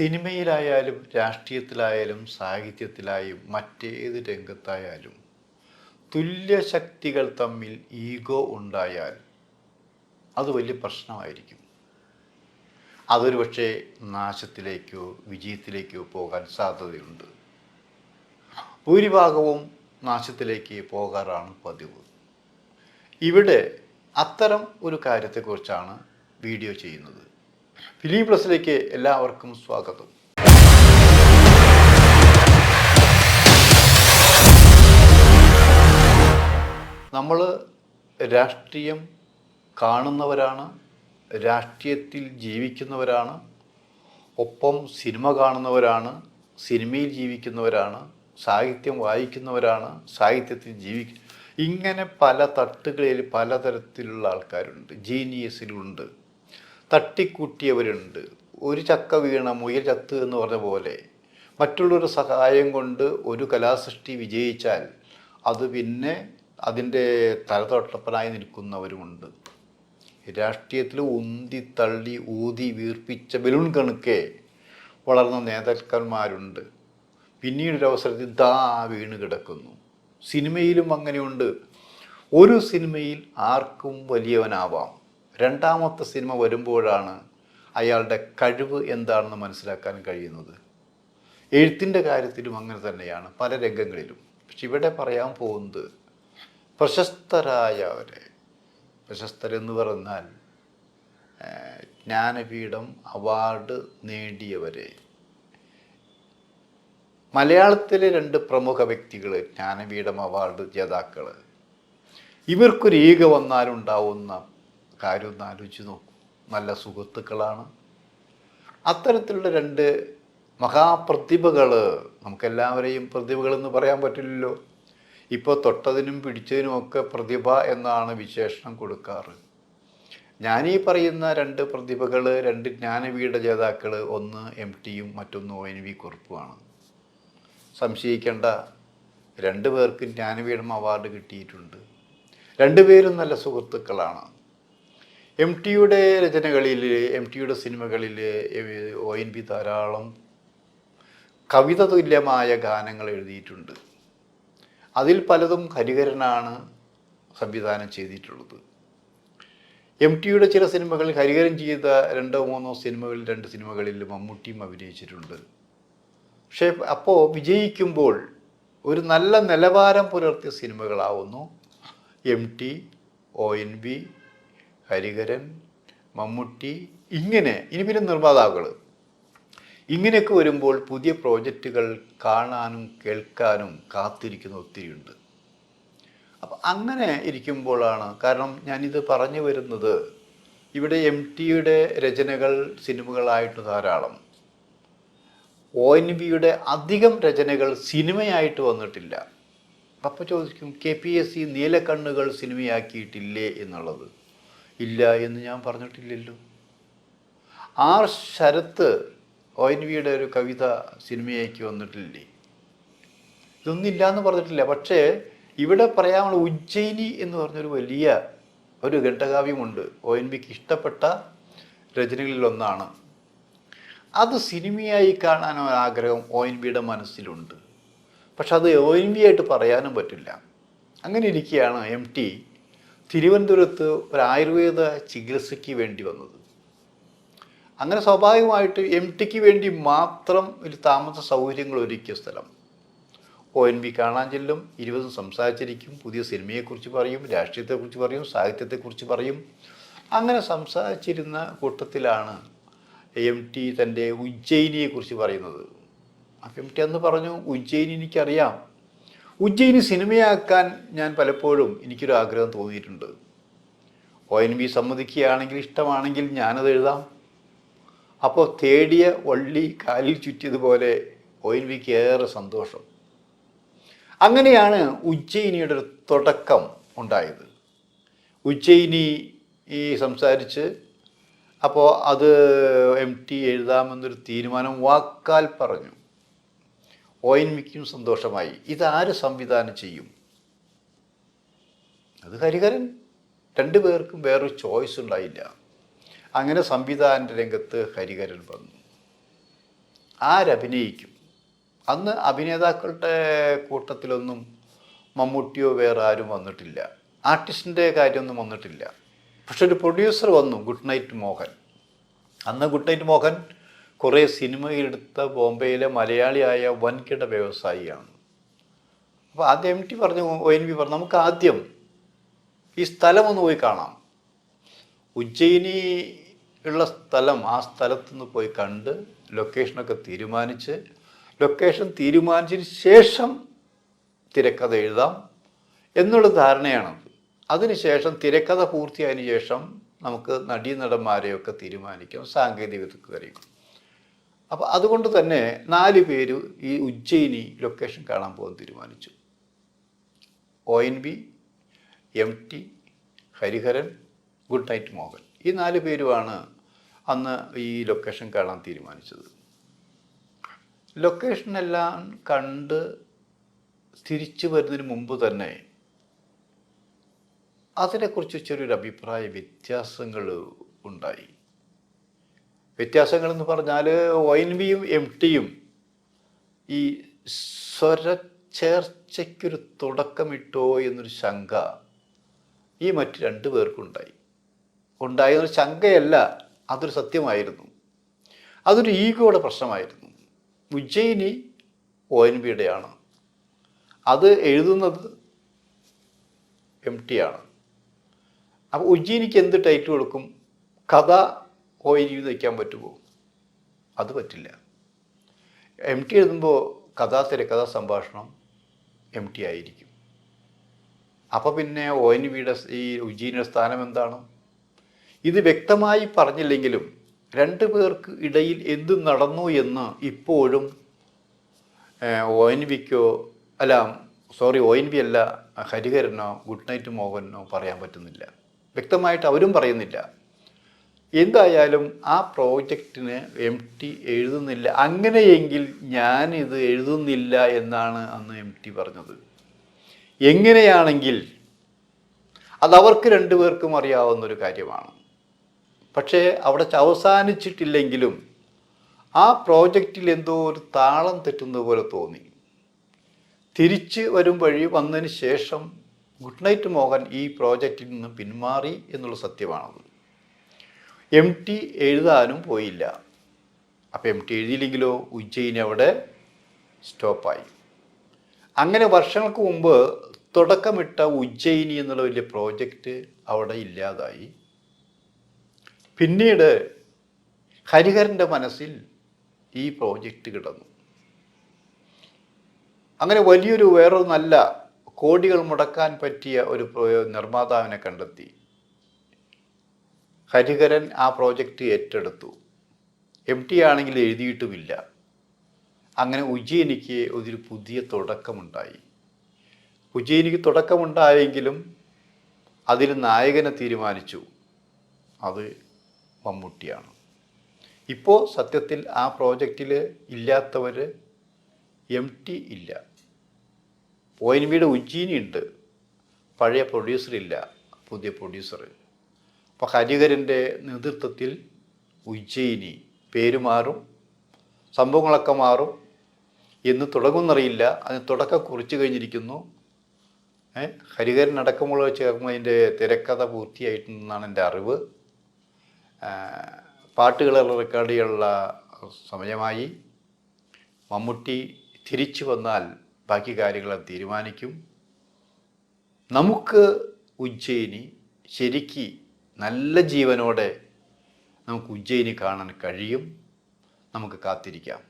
സിനിമയിലായാലും രാഷ്ട്രീയത്തിലായാലും സാഹിത്യത്തിലായും മറ്റേത് രംഗത്തായാലും തുല്യശക്തികൾ തമ്മിൽ ഈഗോ ഉണ്ടായാൽ അത് വലിയ പ്രശ്നമായിരിക്കും. അതൊരു പക്ഷേ നാശത്തിലേക്കോ വിജയത്തിലേക്കോ പോകാൻ സാധ്യതയുണ്ട്. ഭൂരിഭാഗവും നാശത്തിലേക്ക് പോകാറാണ് പതിവ്. ഇവിടെ അത്തരം ഒരു കാര്യത്തെക്കുറിച്ചാണ് വീഡിയോ ചെയ്യുന്നത്. ഫിലിം പ്ലസിലേക്ക് എല്ലാവർക്കും സ്വാഗതം. നമ്മൾ രാഷ്ട്രീയം കാണുന്നവരാണ് രാഷ്ട്രീയത്തിൽ ജീവിക്കുന്നവരാണ് ഒപ്പം സിനിമ കാണുന്നവരാണ് സിനിമയിൽ ജീവിക്കുന്നവരാണ് സാഹിത്യം വായിക്കുന്നവരാണ് സാഹിത്യത്തിൽ ജീവി ഇങ്ങനെ പല തട്ടുകളിൽ പലതരത്തിലുള്ള ആൾക്കാരുണ്ട് ജീനിയസിലുണ്ട് തട്ടിക്കൂട്ടിയവരുണ്ട്. ഒരു ചക്ക വീണ മുയൽ ചത്ത് എന്ന് പറഞ്ഞ പോലെ. മറ്റുള്ളൊരു സഹായം കൊണ്ട് ഒരു കലാസൃഷ്ടി വിജയിച്ചാൽ അത് പിന്നെ അതിന്റെ തലതൊട്ടപ്പനായി നിൽക്കുന്നവരുമുണ്ട്. രാഷ്ട്രീയത്തിൽ ഉന്തി തള്ളി ഊതി വീർപ്പിച്ച ബലൂൺ കണക്കെ വളർന്ന നേതാക്കന്മാരുണ്ട്. പിന്നീടൊരവസരത്തിൽ ദാ വീണ് കിടക്കുന്നു. സിനിമയിലും അങ്ങനെയുണ്ട്. ഒരു സിനിമയിൽ ആർക്കും വലിയവനാവാം. രണ്ടാമത്തെ സിനിമ വരുമ്പോഴാണ് അയാളുടെ കഴിവ് എന്താണെന്ന് മനസ്സിലാക്കാൻ കഴിയുന്നത്. എഴുത്തിന്റെ കാര്യത്തിലും അങ്ങനെ തന്നെയാണ് പല രംഗങ്ങളിലും. പക്ഷെ ഇവിടെ പറയാൻ പോകുന്നത് പ്രശസ്തരായവരെ പ്രശസ്തരെന്ന് പറഞ്ഞാൽ ജ്ഞാനപീഠം അവാർഡ് നേടിയവരെ. മലയാളത്തിലെ രണ്ട് പ്രമുഖ വ്യക്തികൾ ജ്ഞാനപീഠം അവാർഡ് ജേതാക്കൾ ഇവർക്കൊരു ഏക വന്നാലുണ്ടാവുന്ന കാര്യം ഒന്ന് ആലോചിച്ച് നോക്കൂ. നല്ല സുഹൃത്തുക്കളാണ്. അത്തരത്തിലുള്ള രണ്ട് മഹാപ്രതിഭകൾ നമുക്കെല്ലാവരെയും പ്രതിഭകളെന്ന് പറയാൻ പറ്റില്ലല്ലോ. ഇപ്പോൾ തൊട്ടതിനും പിടിച്ചതിനും ഒക്കെ പ്രതിഭ എന്നാണ് വിശേഷണം കൊടുക്കാറ്. ഞാനീ പറയുന്ന രണ്ട് പ്രതിഭകൾ രണ്ട് ജ്ഞാനപീഠ ജേതാക്കൾ ഒന്ന് എം ടിയും മറ്റൊന്ന് ഒ എൻ വി കുറുപ്പുമാണ്. സംശയിക്കേണ്ട രണ്ടു പേർക്ക് ജ്ഞാനപീഠം അവാർഡ് കിട്ടിയിട്ടുണ്ട്. രണ്ടുപേരും നല്ല സുഹൃത്തുക്കളാണ്. എം ടിയുടെ രചനകളിൽ എം ടിയുടെ സിനിമകളിൽ ഒ എൻ പി ധാരാളം കവിത തുല്യമായ ഗാനങ്ങൾ എഴുതിയിട്ടുണ്ട്. അതിൽ പലതും ഹരിഹരനാണ് സംവിധാനം ചെയ്തിട്ടുള്ളത്. എം ടിയുടെ ചില സിനിമകളിൽ ഹരിഹരൻ ചെയ്ത രണ്ടോ മൂന്നോ സിനിമകളിൽ രണ്ട് സിനിമകളിൽ മമ്മൂട്ടിയും അഭിനയിച്ചിട്ടുണ്ട്. പക്ഷേ അപ്പോൾ വിജയിക്കുമ്പോൾ ഒരു നല്ല നിലവാരം പുലർത്തിയ സിനിമകളാവുന്നു. M T O N V Hariharan Mammootty ഇങ്ങനെ ഇനി പിന്നെ നിർമ്മാതാക്കൾ ഇങ്ങനെയൊക്കെ വരുമ്പോൾ പുതിയ പ്രോജക്റ്റുകൾ കാണാനും കേൾക്കാനും കാത്തിരിക്കുന്ന ഒത്തിരിയുണ്ട്. അപ്പം അങ്ങനെ ഇരിക്കുമ്പോഴാണ് കാരണം ഞാനിത് പറഞ്ഞു വരുന്നത് ഇവിടെ എം ടിയുടെ രചനകൾ സിനിമകളായിട്ട് ധാരാളം. ഒ എൻ വിയുടെ അധികം രചനകൾ സിനിമയായിട്ട് വന്നിട്ടില്ല. അപ്പോൾ ചോദിക്കും K P S C Neelakkannukal സിനിമയാക്കിയിട്ടില്ലേ എന്നുള്ളത്? ഇല്ല എന്ന് ഞാൻ പറഞ്ഞിട്ടില്ലല്ലോ. ആർ ശരത്ത് ഒ എൻ വിയുടെ ഒരു കവിത സിനിമയാക്കി വന്നിട്ടില്ലേ? ഇതൊന്നില്ല എന്ന് പറഞ്ഞിട്ടില്ല. പക്ഷേ ഇവിടെ പറയാനുള്ള ഉജ്ജയിനി എന്ന് പറഞ്ഞൊരു വലിയ ഒരു ഘട്ടകാവ്യമുണ്ട്. ഒ എൻ വിക്ക് ഇഷ്ടപ്പെട്ട രചനകളിലൊന്നാണ്. അത് സിനിമയായി കാണാൻ ആഗ്രഹം ഒ എൻ വിയുടെ മനസ്സിലുണ്ട്. പക്ഷെ അത് ഒ എൻ വി ആയിട്ട് പറയാനും പറ്റില്ല. അങ്ങനെ ഇരിക്കുകയാണ് എം ടി തിരുവനന്തപുരത്ത് ഒരു ആയുർവേദ ചികിത്സയ്ക്ക് വേണ്ടി വന്നത്. അങ്ങനെ സ്വാഭാവികമായിട്ട് എം ടിക്ക് വേണ്ടി മാത്രം ഒരു താമസ സൗകര്യങ്ങൾ ഒരുക്കിയ സ്ഥലം. ഒ എൻ വി കാണാൻ ചെല്ലും ഇരുപതും സംസാരിച്ചിരിക്കും പുതിയ സിനിമയെക്കുറിച്ച് പറയും രാഷ്ട്രീയത്തെക്കുറിച്ച് പറയും സാഹിത്യത്തെക്കുറിച്ച് പറയും. അങ്ങനെ സംസാരിച്ചിരുന്ന കൂട്ടത്തിലാണ് എം ടി തന്റെ ഉജ്ജയിനിയെക്കുറിച്ച് പറയുന്നത്. അപ്പം എം ടി അന്ന് പറഞ്ഞു ഉജ്ജയിനി എനിക്കറിയാം. ഉജ്ജയിനി സിനിമയാക്കാൻ ഞാൻ പലപ്പോഴും എനിക്കൊരു ആഗ്രഹം തോന്നിയിട്ടുണ്ട്. ഒ എൻ വി സമ്മതിക്കുകയാണെങ്കിൽ ഇഷ്ടമാണെങ്കിൽ ഞാനത് എഴുതാം. അപ്പോൾ തേടിയ വള്ളി കാലിൽ ചുറ്റിയതുപോലെ ഒ എൻ വിക്ക് ഏറെ സന്തോഷം. അങ്ങനെയാണ് ഉജ്ജയിനിയുടെ ഒരു തുടക്കം ഉണ്ടായത്. ഉജ്ജയിനി ഈ സംസാരിച്ച് അപ്പോൾ അത് എം ടി എഴുതാമെന്നൊരു തീരുമാനം വാക്കാൽ പറഞ്ഞു. വിക്കും സന്തോഷമായി. ഇതാര് സംവിധാനം ചെയ്യും? അത് ഹരിഹരൻ. രണ്ടു പേർക്കും വേറൊരു ചോയ്സ് ഉണ്ടായില്ല. അങ്ങനെ സംവിധാന രംഗത്ത് ഹരിഹരൻ വന്നു. ആരഭിനയിക്കും അന്ന് അഭിനേതാക്കളുടെ കൂട്ടത്തിലൊന്നും മമ്മൂട്ടിയോ വേറെ ആരും വന്നിട്ടില്ല. ആർട്ടിസ്റ്റിന്റെ കാര്യമൊന്നും വന്നിട്ടില്ല. പക്ഷെ ഒരു പ്രൊഡ്യൂസർ വന്നു ഗുഡ് നൈറ്റ് മോഹൻ. അന്ന് ഗുഡ് നൈറ്റ് മോഹൻ കുറേ സിനിമയിലെടുത്ത ബോംബെയിലെ മലയാളിയായ വൻകിട വ്യവസായിയാണ്. അപ്പോൾ ആദ്യം എം ടി പറഞ്ഞു ഒ എൻ വി പറഞ്ഞു നമുക്ക് ആദ്യം ഈ സ്ഥലം ഒന്ന് പോയി കാണാം. ഉജ്ജയിനി ഉള്ള സ്ഥലം ആ സ്ഥലത്തുനിന്ന് പോയി കണ്ട് ലൊക്കേഷനൊക്കെ തീരുമാനിച്ച് ലൊക്കേഷൻ തീരുമാനിച്ചതിന് ശേഷം തിരക്കഥ എഴുതാം എന്നുള്ള ധാരണയാണ്. അതിനുശേഷം തിരക്കഥ പൂർത്തിയായതിനു ശേഷം നമുക്ക് നടീനടന്മാരെയൊക്കെ തീരുമാനിക്കാം സാങ്കേതിക വിദഗ്ധരെയും. അപ്പോൾ അതുകൊണ്ട് തന്നെ നാല് പേര് ഈ ഉജ്ജയിനി ലൊക്കേഷൻ കാണാൻ പോകാൻ തീരുമാനിച്ചു. O N B M T Hariharan Good Knight Mohan. ഈ നാല് പേരുമാണ് അന്ന് ഈ ലൊക്കേഷൻ കാണാൻ തീരുമാനിച്ചത്. ലൊക്കേഷനെല്ലാം കണ്ട് തിരിച്ചു വരുന്നതിന് മുമ്പ് തന്നെ അതിനെക്കുറിച്ച് ചെറിയൊരു അഭിപ്രായ വ്യത്യാസങ്ങൾ ഉണ്ടായി. വ്യത്യാസങ്ങൾ എന്ന് പറഞ്ഞാൽ ഒ എൻ വിയും എം ടിയും ഈ സ്വരച്ചേർച്ചയ്ക്കൊരു തുടക്കമിട്ടോ എന്നൊരു ശങ്ക ഈ മറ്റ് രണ്ടു പേർക്കുണ്ടായി. ഉണ്ടായതൊരു ശങ്കയല്ല അതൊരു സത്യമായിരുന്നു. അതൊരു ഈഗോയുടെ പ്രശ്നമായിരുന്നു. ഉജ്ജയിനി ഒ എൻ ബിയുടെയാണ് അത് എഴുതുന്നത് എം ടി ആണ് അപ്പോൾ ഉജ്ജയിനിക്ക് എന്ത് ടൈറ്റിൽ കൊടുക്കും? കഥ എൻ വി വയ്ക്കാൻ പറ്റുമോ? അത് പറ്റില്ല. എം ടി എഴുതുമ്പോൾ കഥാ തിരക്കഥാ സംഭാഷണം എം ടി ആയിരിക്കും. അപ്പോൾ പിന്നെ ഒ എൻ വിയുടെ ഈ ഉജ്ജീനിയുടെ സ്ഥാനം എന്താണ്? ഇത് വ്യക്തമായി പറഞ്ഞില്ലെങ്കിലും രണ്ടു പേർക്ക് ഇടയിൽ എന്ത് നടന്നു എന്ന് ഇപ്പോഴും ഒ എൻ വിക്കോ അല്ല സോറി ഒ എൻ വി അല്ല ഹരിഹരനോ ഗുഡ് നൈറ്റ് മോഹനോ പറയാൻ പറ്റുന്നില്ല. വ്യക്തമായിട്ട് അവരും പറയുന്നില്ല. എന്തായാലും ആ പ്രോജക്റ്റിന് എം ടി എഴുതുന്നില്ല. അങ്ങനെയെങ്കിൽ ഞാനിത് എഴുതുന്നില്ല എന്നാണ് അന്ന് എം ടി പറഞ്ഞത്. എങ്ങനെയാണെങ്കിൽ അത് അവർക്ക് രണ്ടുപേർക്കും അറിയാവുന്ന ഒരു കാര്യമാണ്. പക്ഷേ അവിടെ അവസാനിച്ചിട്ടില്ലെങ്കിലും ആ പ്രോജക്റ്റിൽ എന്തോ ഒരു താളം തെറ്റുന്ന പോലെ തോന്നി. തിരിച്ച് വരും വഴി വന്നതിന് ശേഷം ഗുഡ് നൈറ്റ് മോഹൻ ഈ പ്രോജക്റ്റിൽ നിന്ന് പിന്മാറി എന്നുള്ള സത്യമാണത്. എം ടി എഴുതാനും പോയില്ല. അപ്പോൾ എം ടി എഴുതിയില്ലെങ്കിലോ? ഉജ്ജയിനി അവിടെ സ്റ്റോപ്പായി. അങ്ങനെ വർഷങ്ങൾക്ക് മുമ്പ് തുടക്കമിട്ട ഉജ്ജയിനി എന്നുള്ള വലിയ പ്രോജക്റ്റ് അവിടെ ഇല്ലാതായി. പിന്നീട് ഹരിഹരന്റെ മനസ്സിൽ ഈ പ്രോജക്റ്റ് കിടന്നു. അങ്ങനെ വലിയൊരു വേറൊരു നല്ല കോടികൾ മുടക്കാൻ പറ്റിയ ഒരു നിർമ്മാതാവിനെ കണ്ടെത്തി. ഹരിഹരൻ ആ പ്രോജക്റ്റ് ഏറ്റെടുത്തു. എം ടി ആണെങ്കിൽ എഴുതിയിട്ടുമില്ല. അങ്ങനെ ഉജ്ജയിനിക്ക് ഒരു പുതിയ തുടക്കമുണ്ടായി. ഉജ്ജയിനിക്ക് തുടക്കമുണ്ടായെങ്കിലും അതിൽ നായകനെ തീരുമാനിച്ചു. അത് മമ്മൂട്ടിയാണ്. ഇപ്പോൾ സത്യത്തിൽ ആ പ്രോജക്റ്റിൽ ഇല്ലാത്തവർ എം ടി ഇല്ല. പോയിൻ എൻ വിയുടെ ഉജ്ജീനി ഉണ്ട് പഴയ പ്രൊഡ്യൂസർ ഇല്ല. പുതിയ പ്രൊഡ്യൂസർ അപ്പോൾ ഹരിഹരന്റെ നേതൃത്വത്തിൽ ഉജ്ജയിനി പേര് മാറും സംഭവങ്ങളൊക്കെ മാറും എന്ന് തുടങ്ങുന്നറിയില്ല. അതിന് തുടക്കം കുറിച്ച് കഴിഞ്ഞിരിക്കുന്നു ഹരികരൻ അടക്കമുള്ള ചേർന്ന് അതിന്റെ തിരക്കഥ പൂർത്തിയായിട്ടുണ്ടെന്നാണ് എന്റെ അറിവ്. പാട്ടുകളെ റെക്കോർഡ് ചെയ്യാനുള്ള സമയമായി. മമ്മൂട്ടി തിരിച്ചു വന്നാൽ ബാക്കി കാര്യങ്ങൾ തീരുമാനിക്കും. നമുക്ക് ഉജ്ജയിനി ശരിക്ക് നല്ല ജീവനോടെ നമുക്ക് ഉജ്ജയിനി കാണാൻ കഴിയും. നമുക്ക് കാത്തിരിക്കാം.